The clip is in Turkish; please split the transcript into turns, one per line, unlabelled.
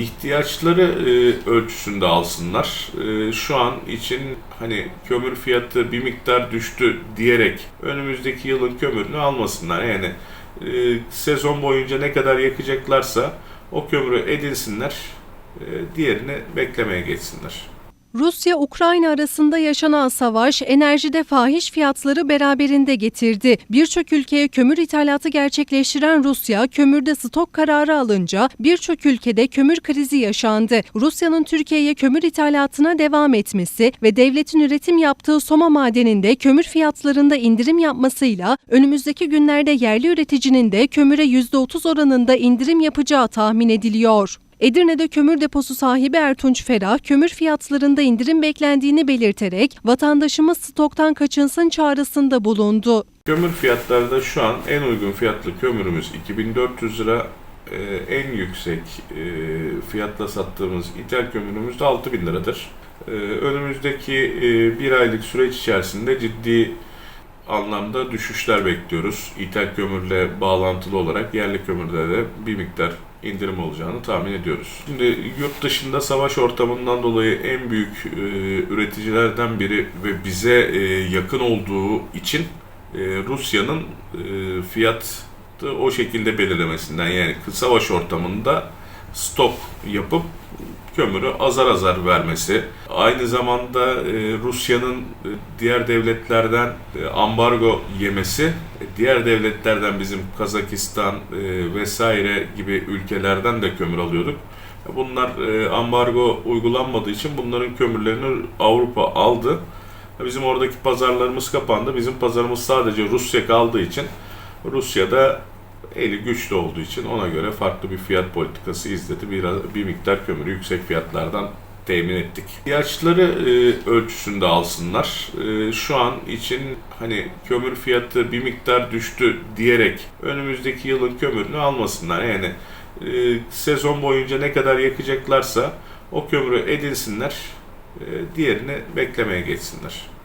ihtiyaçları e, ölçüsünde alsınlar. E, şu an için hani kömür fiyatı bir miktar düştü diyerek önümüzdeki yılın kömürünü almasınlar. Yani e, sezon boyunca ne kadar yakacaklarsa o kömürü edinsinler, e, diğerini beklemeye geçsinler.
Rusya-Ukrayna arasında yaşanan savaş enerjide fahiş fiyatları beraberinde getirdi. Birçok ülkeye kömür ithalatı gerçekleştiren Rusya, kömürde stok kararı alınca birçok ülkede kömür krizi yaşandı. Rusya'nın Türkiye'ye kömür ithalatına devam etmesi ve devletin üretim yaptığı Soma madeninde kömür fiyatlarında indirim yapmasıyla önümüzdeki günlerde yerli üreticinin de kömüre %30 oranında indirim yapacağı tahmin ediliyor. Edirne'de kömür deposu sahibi Ertunç Ferah, kömür fiyatlarında indirim beklendiğini belirterek vatandaşımız stoktan kaçınsın çağrısında bulundu.
Kömür fiyatları da şu an en uygun fiyatlı kömürümüz 2400 lira. Ee, en yüksek e, fiyatla sattığımız ithal kömürümüz de 6000 liradır. Ee, önümüzdeki e, bir aylık süreç içerisinde ciddi anlamda düşüşler bekliyoruz. İthal kömürle bağlantılı olarak yerli kömürde de bir miktar indirim olacağını tahmin ediyoruz. Şimdi yurt dışında savaş ortamından dolayı en büyük e, üreticilerden biri ve bize e, yakın olduğu için e, Rusya'nın e, fiyatı o şekilde belirlemesinden yani savaş ortamında stok yapıp kömürü azar azar vermesi, aynı zamanda e, Rusya'nın e, diğer devletlerden e, ambargo yemesi, diğer devletlerden bizim Kazakistan vesaire gibi ülkelerden de kömür alıyorduk. Bunlar ambargo uygulanmadığı için bunların kömürlerini Avrupa aldı. Bizim oradaki pazarlarımız kapandı. Bizim pazarımız sadece Rusya kaldığı için Rusya'da eli güçlü olduğu için ona göre farklı bir fiyat politikası izledi. Biraz bir miktar kömürü yüksek fiyatlardan temin ettik. İhtiyaçları e, ölçüsünde alsınlar. E, şu an için hani kömür fiyatı bir miktar düştü diyerek önümüzdeki yılın kömürünü almasınlar. Yani e, sezon boyunca ne kadar yakacaklarsa o kömürü edinsinler, e, diğerini beklemeye geçsinler.